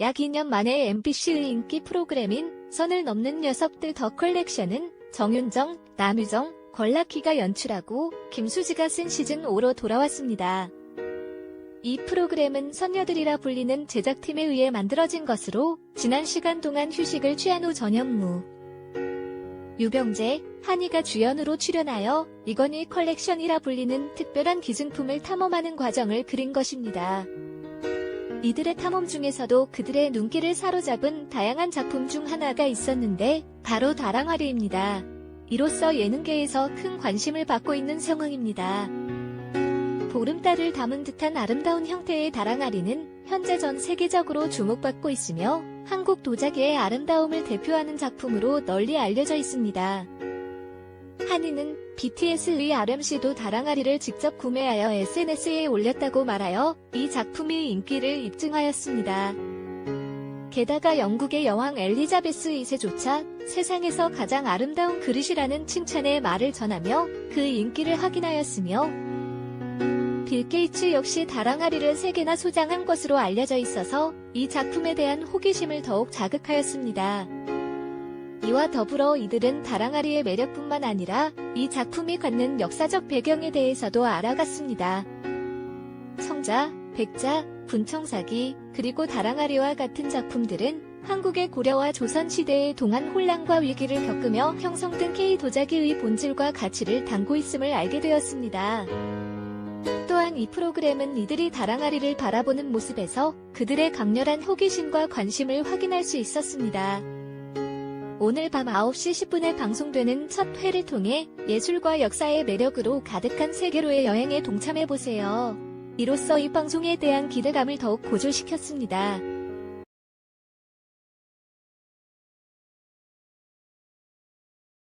약 2년 만에 MBC 인기 프로그램인 선을 넘는 녀석들 더 컬렉션은 정윤정, 남유정, 권라키가 연출하고 김수지가 쓴 시즌5로 돌아왔습니다. 이 프로그램은 선녀들이라 불리는 제작팀에 의해 만들어진 것으로 지난 시간 동안 휴식을 취한 후 전현무, 유병재, 한이가 주연으로 출연하여 이건희 컬렉션이라 불리는 특별한 기증품을 탐험하는 과정을 그린 것입니다. 이들의 탐험 중에서도 그들의 눈길을 사로잡은 다양한 작품 중 하나가 있었는데 바로 다랑아리입니다. 이로써 예능계에서 큰 관심을 받고 있는 상황입니다. 보름달을 담은 듯한 아름다운 형태의 다랑아리는 현재 전 세계적으로 주목받고 있으며 한국 도자기의 아름다움을 대표하는 작품으로 널리 알려져 있습니다. 한이는 BTS의 RMC도 다랑아리를 직접 구매하여 SNS에 올렸다고 말하여 이 작품의 인기를 입증하였습니다. 게다가 영국의 여왕 엘리자베스 2세조차 세상에서 가장 아름다운 그릇이라는 칭찬의 말을 전하며 그 인기를 확인하였으며 빌 게이츠 역시 다랑아리를 3개나 소장한 것으로 알려져 있어서 이 작품에 대한 호기심을 더욱 자극하였습니다. 이와 더불어 이들은 다랑아리의 매력뿐만 아니라 이 작품이 갖는 역사적 배경에 대해서도 알아갔습니다. 성자, 백자, 분청사기, 그리고 다랑아리와 같은 작품들은 한국의 고려와 조선시대의 동안 혼란과 위기를 겪으며 형성된 K 도자기의 본질과 가치를 담고 있음을 알게 되었습니다. 또한 이 프로그램은 이들이 다랑아리를 바라보는 모습에서 그들의 강렬한 호기심과 관심을 확인할 수 있었습니다. 오늘 밤 9시 10분에 방송되는 첫 회를 통해 예술과 역사의 매력으로 가득한 세계로의 여행에 동참해보세요. 이로써 이 방송에 대한 기대감을 더욱 고조시켰습니다.